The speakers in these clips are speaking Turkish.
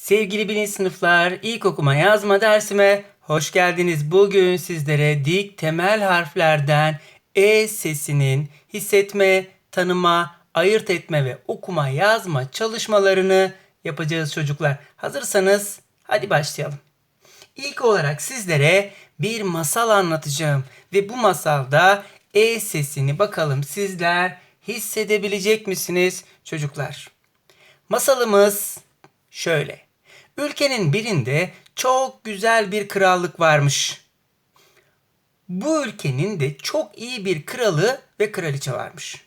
Sevgili bilinç sınıflar, ilk okuma yazma dersime hoş geldiniz. Bugün sizlere dik temel harflerden E sesinin hissetme, tanıma, ayırt etme ve okuma yazma çalışmalarını yapacağız çocuklar. Hazırsanız hadi başlayalım. İlk olarak sizlere bir masal anlatacağım ve bu masalda E sesini bakalım sizler hissedebilecek misiniz çocuklar? Masalımız şöyle. Ülkenin birinde çok güzel bir krallık varmış. Bu ülkenin de çok iyi bir kralı ve kraliçe varmış.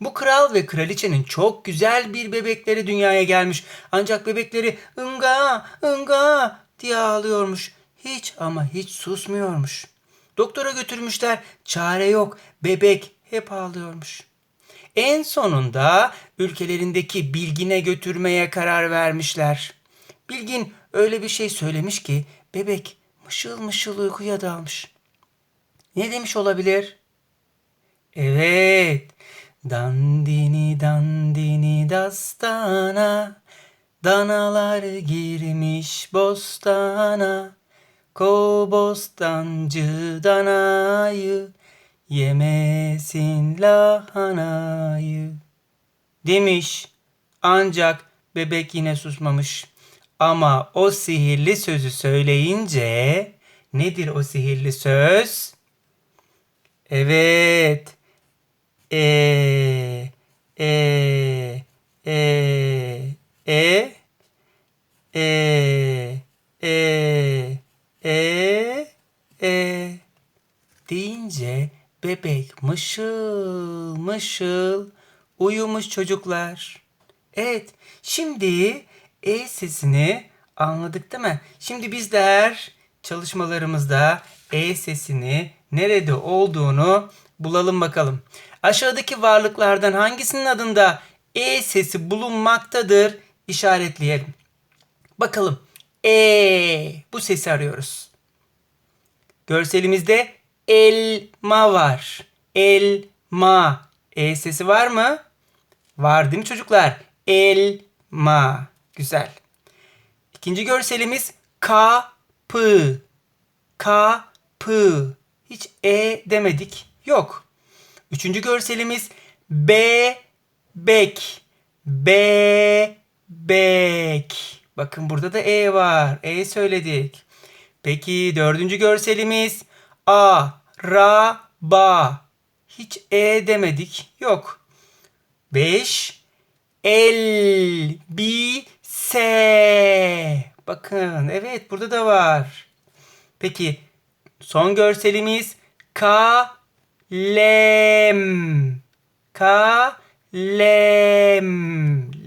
Bu kral ve kraliçenin çok güzel bir bebekleri dünyaya gelmiş. Ancak bebekleri ınga ınga diye ağlıyormuş. Hiç ama hiç susmuyormuş. Doktora götürmüşler. Çare yok. Bebek hep ağlıyormuş. En sonunda ülkelerindeki Bilgin'e götürmeye karar vermişler. Bilgin öyle bir şey söylemiş ki bebek mışıl mışıl uykuya dalmış. Ne demiş olabilir? Evet. Dandini dandini dastana Danalar girmiş bostana Kobostancı danayı Yemesin lahanayı Demiş. Ancak bebek yine susmamış. Ama o sihirli sözü söyleyince nedir o sihirli söz? Evet. E e e e e e e e deyince bebek mışıl mışıl uyumuş çocuklar. Evet, şimdi e sesini anladık değil mi? Şimdi bizler çalışmalarımızda e sesini nerede olduğunu bulalım bakalım. Aşağıdaki varlıklardan hangisinin adında e sesi bulunmaktadır işaretleyelim. Bakalım. E bu sesi arıyoruz. Görselimizde elma var. Elma. E sesi var mı? Var değil mi çocuklar? Elma. Güzel. İkinci görselimiz kapı. Kapı. Hiç e demedik. Yok. Üçüncü görselimiz bebek. Bebek. Bakın burada da e var. E söyledik. Peki dördüncü görselimiz araba. Hiç e demedik. Yok. Beş elbise. Bakın evet burada da var. Peki son görselimiz kalem. Kalem.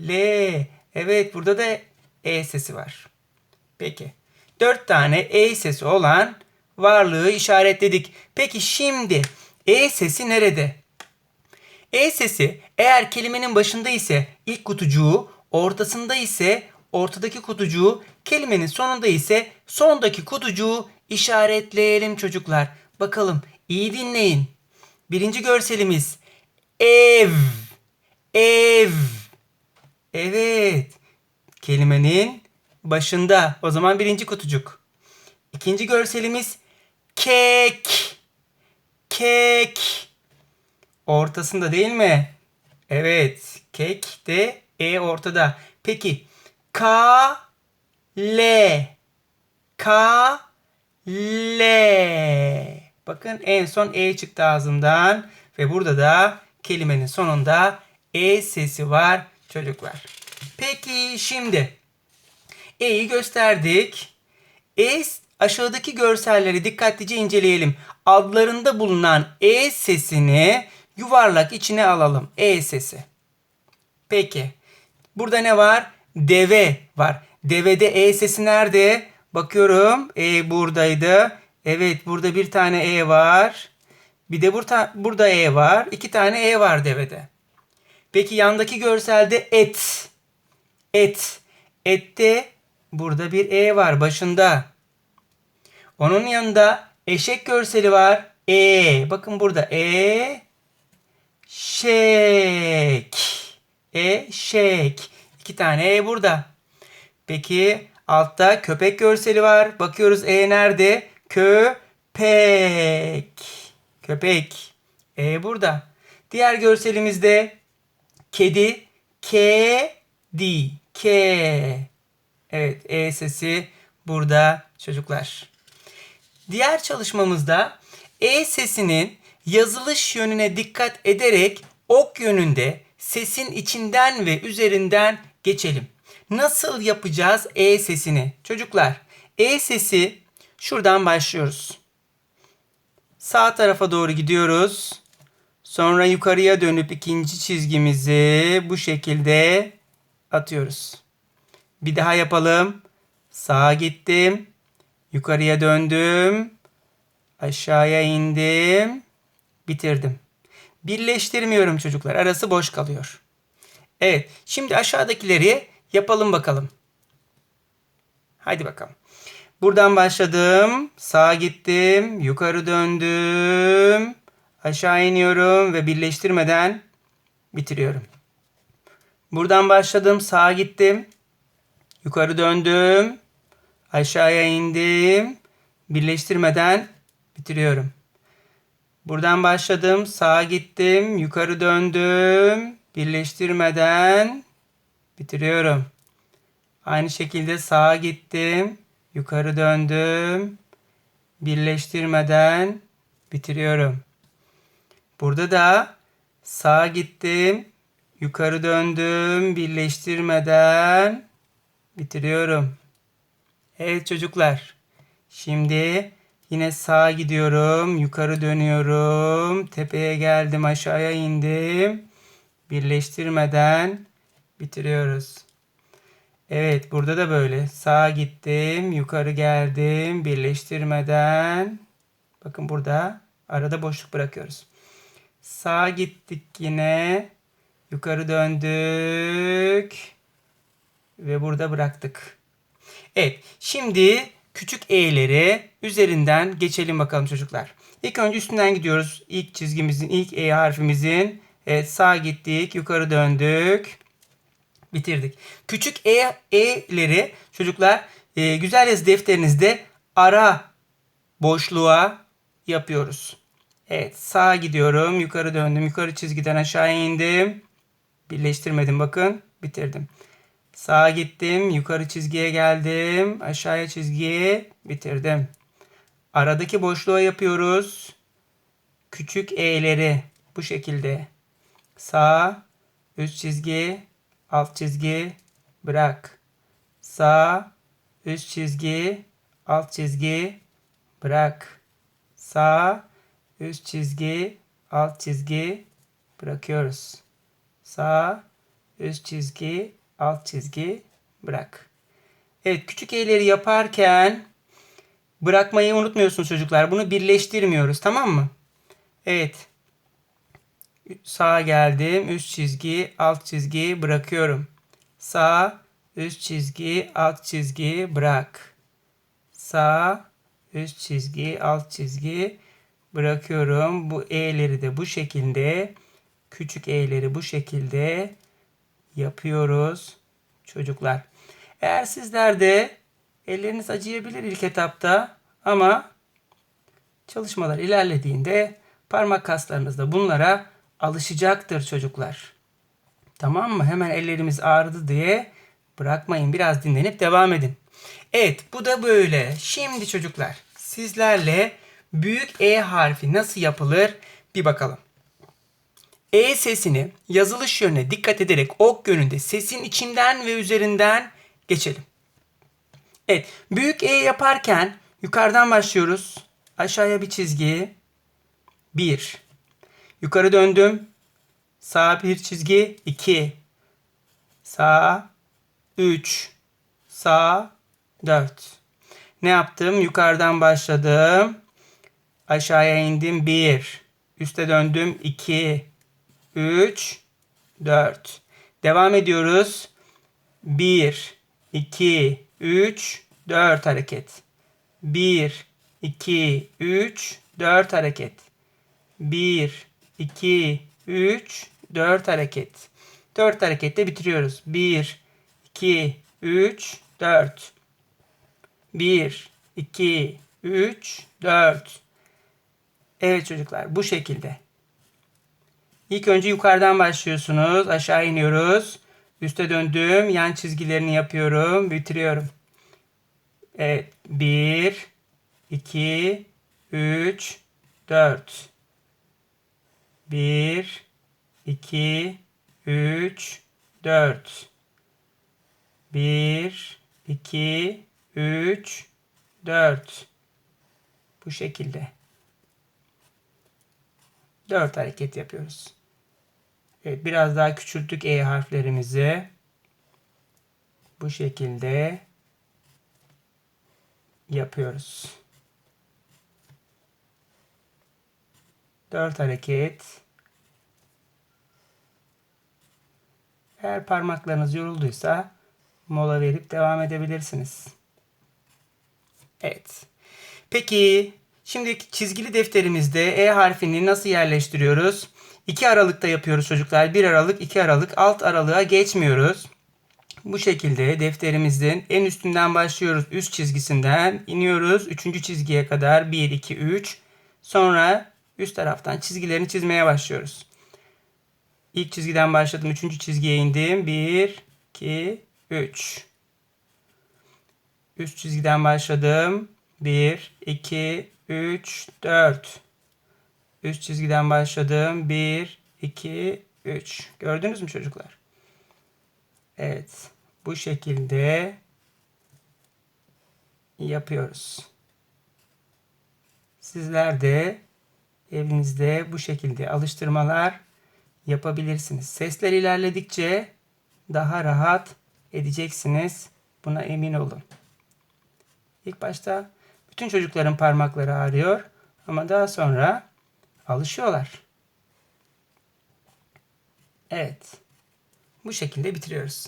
Le. Evet burada da e sesi var. Peki. Dört tane e sesi olan varlığı işaretledik. Peki şimdi e sesi nerede? E sesi eğer kelimenin başında ise ilk kutucuğu, ortasında ise ortadaki kutucuğu, kelimenin sonunda ise sondaki kutucuğu işaretleyelim çocuklar. Bakalım iyi dinleyin. Birinci görselimiz ev. Ev. Evet. Kelimenin başında. O zaman birinci kutucuk. İkinci görselimiz kek. Kek. Ortasında değil mi? Evet. Kek de e ortada. Peki ka le ka le Bakın en son e çıktı ağzımdan ve burada da kelimenin sonunda e sesi var çocuklar. Peki şimdi e'yi gösterdik. E aşağıdaki görselleri dikkatlice inceleyelim. Adlarında bulunan e sesini yuvarlak içine alalım. E sesi. Peki. Burada ne var? Deve var. Devede E sesi nerede? Bakıyorum. E buradaydı. Evet burada bir tane E var. Bir de burada, burada E var. İki tane E var devede. Peki yandaki görselde et. Et. Ette burada bir E var başında. Onun yanında eşek görseli var. E. Bakın burada E. Şek. Eşek. İki tane E burada. Peki altta köpek görseli var. Bakıyoruz E nerede? Köpek. Köpek. E burada. Diğer görselimizde kedi. Kedi. K. Evet E sesi burada çocuklar. Diğer çalışmamızda E sesinin yazılış yönüne dikkat ederek ok yönünde sesin içinden ve üzerinden geçelim. Nasıl yapacağız E sesini? Çocuklar E sesi şuradan başlıyoruz. Sağ tarafa doğru gidiyoruz. Sonra yukarıya dönüp ikinci çizgimizi bu şekilde atıyoruz. Bir daha yapalım. Sağa gittim. Yukarıya döndüm. Aşağıya indim. Bitirdim. Birleştirmiyorum çocuklar. Arası boş kalıyor. Evet. Şimdi aşağıdakileri yapalım bakalım. Haydi bakalım. Buradan başladım. Sağa gittim. Yukarı döndüm. Aşağı iniyorum ve birleştirmeden bitiriyorum. Buradan başladım. Sağa gittim. Yukarı döndüm. Aşağıya indim. Birleştirmeden bitiriyorum. Buradan başladım. Sağa gittim. Yukarı döndüm. Birleştirmeden bitiriyorum. Aynı şekilde sağa gittim. Yukarı döndüm. Birleştirmeden bitiriyorum. Burada da sağa gittim. Yukarı döndüm. Birleştirmeden bitiriyorum. Evet çocuklar. Şimdi yine sağa gidiyorum. Yukarı dönüyorum. Tepeye geldim. Aşağıya indim. Birleştirmeden bitiriyoruz. Evet burada da böyle. Sağa gittim. Yukarı geldim. Birleştirmeden. Bakın burada arada boşluk bırakıyoruz. Sağa gittik yine. Yukarı döndük. Ve burada bıraktık. Evet. Şimdi küçük e'leri üzerinden geçelim bakalım çocuklar. İlk önce üstünden gidiyoruz. İlk çizgimizin, ilk e harfimizin. Evet sağa gittik. Yukarı döndük. Bitirdik. Küçük e, e'leri çocuklar e, güzel yazı defterinizde ara boşluğa yapıyoruz. Evet sağa gidiyorum. Yukarı döndüm. Yukarı çizgiden aşağı indim. Birleştirmedim bakın. Bitirdim. Sağa gittim. Yukarı çizgiye geldim. Aşağıya çizgiye bitirdim. Aradaki boşluğa yapıyoruz. Küçük e'leri bu şekilde. Sağ, üst çizgi, alt çizgi, bırak. Sağ, üst çizgi, alt çizgi, bırak. Sağ, üst çizgi, alt çizgi bırakıyoruz. Sağ, üst çizgi, alt çizgi bırak. Evet küçük e'leri yaparken bırakmayı unutmuyorsunuz çocuklar. Bunu birleştirmiyoruz tamam mı? Evet. Sağa geldim. Üst çizgi, alt çizgi bırakıyorum. Sağ, üst çizgi, alt çizgi bırak. Sağ, üst çizgi, alt çizgi bırakıyorum. Bu e'leri de bu şekilde küçük e'leri bu şekilde yapıyoruz çocuklar. Eğer sizler de elleriniz acıyabilir ilk etapta ama çalışmalar ilerlediğinde parmak kaslarınız da bunlara alışacaktır çocuklar. Tamam mı? Hemen ellerimiz ağrıdı diye bırakmayın. Biraz dinlenip devam edin. Evet bu da böyle. Şimdi çocuklar sizlerle büyük E harfi nasıl yapılır bir bakalım. E sesini yazılış yönüne dikkat ederek ok yönünde sesin içinden ve üzerinden geçelim. Evet, büyük E yaparken yukarıdan başlıyoruz. Aşağıya bir çizgi. 1. Yukarı döndüm. Sağ bir çizgi. 2. Sağ 3. Sağ 4. Ne yaptım? Yukarıdan başladım. Aşağıya indim 1. Üste döndüm 2. 3, 4. Devam ediyoruz. 1, 2, 3, 4 hareket. 1, 2, 3, 4 hareket. 1, 2, 3, 4 hareket. 4 harekette bitiriyoruz. 1, 2, 3, 4. 1, 2, 3, 4. Evet çocuklar bu şekilde. İlk önce yukarıdan başlıyorsunuz. Aşağı iniyoruz. Üste döndüm. Yan çizgilerini yapıyorum. Bitiriyorum. Evet. 1, 2, 3, 4. 1, 2, 3, 4. 1, 2, 3, 4. Bu şekilde. 4 hareket yapıyoruz. Evet, biraz daha küçülttük E harflerimizi. Bu şekilde yapıyoruz. 4 hareket. Eğer parmaklarınız yorulduysa mola verip devam edebilirsiniz. Evet. Peki şimdi çizgili defterimizde E harfini nasıl yerleştiriyoruz? 2 aralıkta yapıyoruz çocuklar. 1 aralık, 2 aralık. Alt aralığa geçmiyoruz. Bu şekilde defterimizin en üstünden başlıyoruz. Üst çizgisinden iniyoruz. Üçüncü çizgiye kadar 1, 2, 3. Sonra üst taraftan çizgilerini çizmeye başlıyoruz. İlk çizgiden başladım. Üçüncü çizgiye indim. 1, 2, 3. Üst çizgiden başladım. 1, 2, 3, 4. Üst çizgiden başladım. 1, 2, 3. Gördünüz mü çocuklar? Evet. Bu şekilde yapıyoruz. Sizler de evinizde bu şekilde alıştırmalar yapabilirsiniz. Sesler ilerledikçe daha rahat edeceksiniz. Buna emin olun. İlk başta bütün çocukların parmakları ağrıyor ama daha sonra alışıyorlar. Evet. Bu şekilde bitiriyoruz.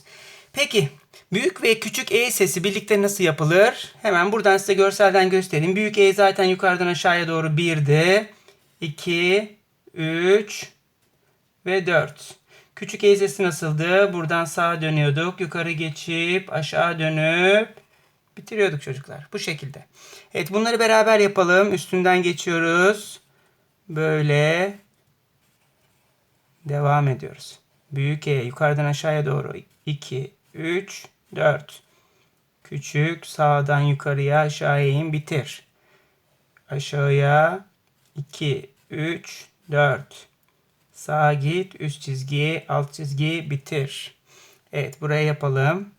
Peki büyük ve küçük E sesi birlikte nasıl yapılır? Hemen buradan size görselden göstereyim. Büyük E zaten yukarıdan aşağıya doğru 1'di. 2, 3 ve 4. Küçük E sesi nasıldı? Buradan sağa dönüyorduk. Yukarı geçip aşağı dönüp bitiriyorduk çocuklar. Bu şekilde. Evet bunları beraber yapalım. Üstünden geçiyoruz. Böyle devam ediyoruz. Büyük E yukarıdan aşağıya doğru 2, 3, 4. Küçük sağdan yukarıya aşağıya in bitir. Aşağıya 2, 3, 4. Sağa git üst çizgi alt çizgi bitir. Evet buraya yapalım.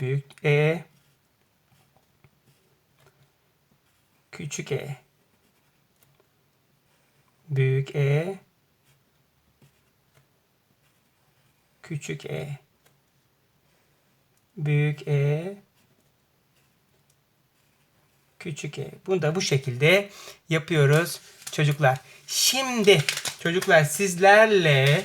Büyük E. Küçük E. Büyük E. Küçük E. Büyük E. Küçük E. Bunu da bu şekilde yapıyoruz çocuklar. Şimdi çocuklar sizlerle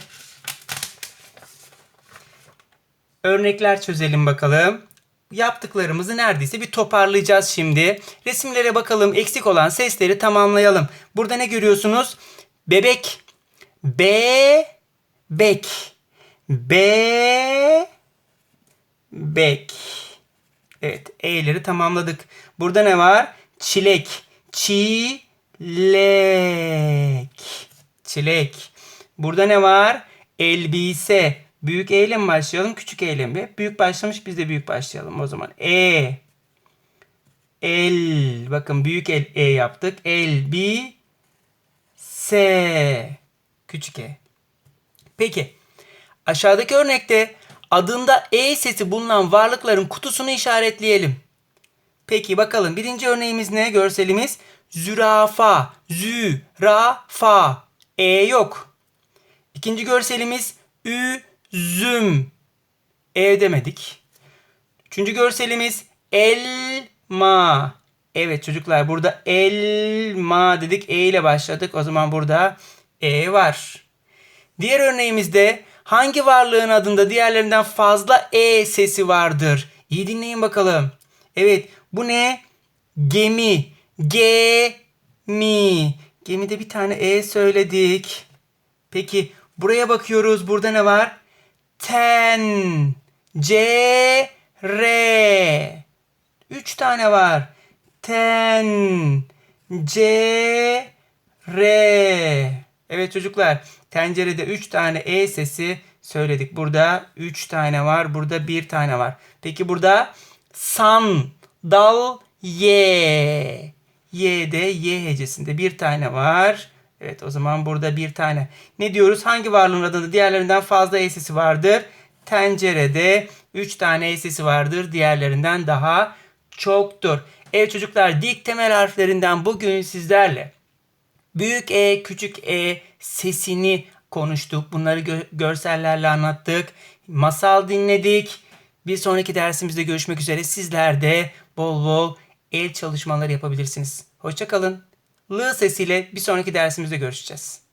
örnekler çözelim bakalım. Yaptıklarımızı neredeyse bir toparlayacağız şimdi. Resimlere bakalım. Eksik olan sesleri tamamlayalım. Burada ne görüyorsunuz? Bebek. B bek. B bek. Evet, E'leri tamamladık. Burada ne var? Çilek. Çilek. Çilek. Burada ne var? Elbise. Büyük E mi başlayalım? Küçük E mi? Büyük başlamış biz de büyük başlayalım o zaman. E. El. Bakın büyük el E yaptık. Elbise. Küçük E. Peki. Aşağıdaki örnekte adında E sesi bulunan varlıkların kutusunu işaretleyelim. Peki bakalım birinci örneğimiz ne? Görselimiz zürafa. Zürafa. E yok. İkinci görselimiz üzüm. E demedik. Üçüncü görselimiz elma. Evet çocuklar burada elma dedik. E ile başladık. O zaman burada E var. Diğer örneğimizde hangi varlığın adında diğerlerinden fazla E sesi vardır? İyi dinleyin bakalım. Evet bu ne? Gemi. Gemi. Gemide bir tane E söyledik. Peki buraya bakıyoruz. Burada ne var? Ten. C. R. tane var. Ten, ce, re. Evet çocuklar tencerede 3 tane e sesi söyledik. Burada 3 tane var. Burada 1 tane var. Peki burada san, dal, ye. Y'de Y hecesinde bir tane var. Evet o zaman burada bir tane. Ne diyoruz? Hangi varlığın adında diğerlerinden fazla E sesi vardır? Tencerede 3 tane E sesi vardır. Diğerlerinden daha çoktur. Evet çocuklar dik temel harflerinden bugün sizlerle büyük E, küçük E sesini konuştuk. Bunları gö- görsellerle anlattık. Masal dinledik. Bir sonraki dersimizde görüşmek üzere. Sizler de bol bol el çalışmaları yapabilirsiniz. Hoşçakalın. L sesiyle bir sonraki dersimizde görüşeceğiz.